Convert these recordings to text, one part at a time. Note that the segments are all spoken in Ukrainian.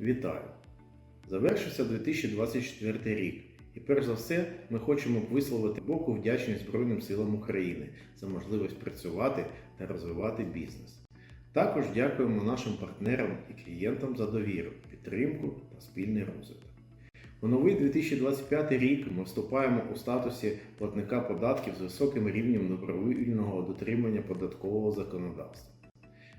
Вітаю! Завершився 2024 рік, і перш за все ми хочемо висловити боку вдячність Збройним силам України за можливість працювати та розвивати бізнес. Також дякуємо нашим партнерам і клієнтам за довіру, підтримку та спільний розвиток. У новий 2025 рік ми вступаємо у статусі платника податків з високим рівнем добровільного дотримання податкового законодавства.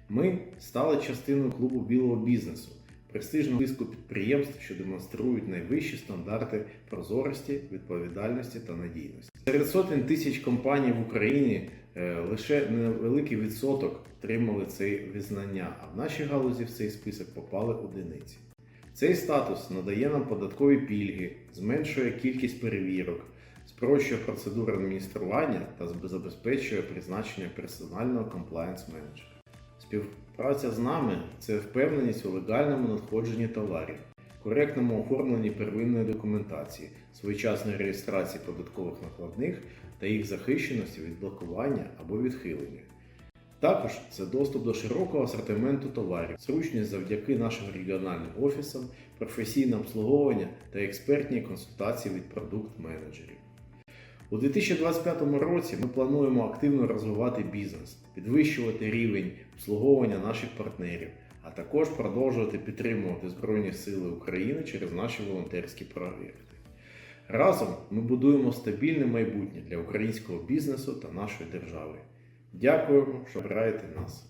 Ми стали частиною клубу білого бізнесу, престижного списку підприємств, що демонструють найвищі стандарти прозорості, відповідальності та надійності. Серед сотень тисяч компаній в Україні е, лише невеликий відсоток отримали це визнання, а в нашій галузі в цей список попали одиниці. Цей статус надає нам податкові пільги, зменшує кількість перевірок, спрощує процедуру адміністрування та забезпечує призначення персонального комплаєнс-менеджера. Співпраця з нами це впевненість у легальному надходженні товарів, коректному оформленні первинної документації, своєчасної реєстрації податкових накладних та їх захищеності від блокування або відхилення. Також це доступ до широкого асортименту товарів, зручність завдяки нашим регіональним офісам, професійне обслуговування та експертні консультації від продукт-менеджерів. У 2025 році ми плануємо активно розвивати бізнес, підвищувати рівень обслуговування наших партнерів, а також продовжувати підтримувати Збройні Сили України через наші волонтерські проекти. Разом ми будуємо стабільне майбутнє для українського бізнесу та нашої держави. Дякуємо, що обираєте нас.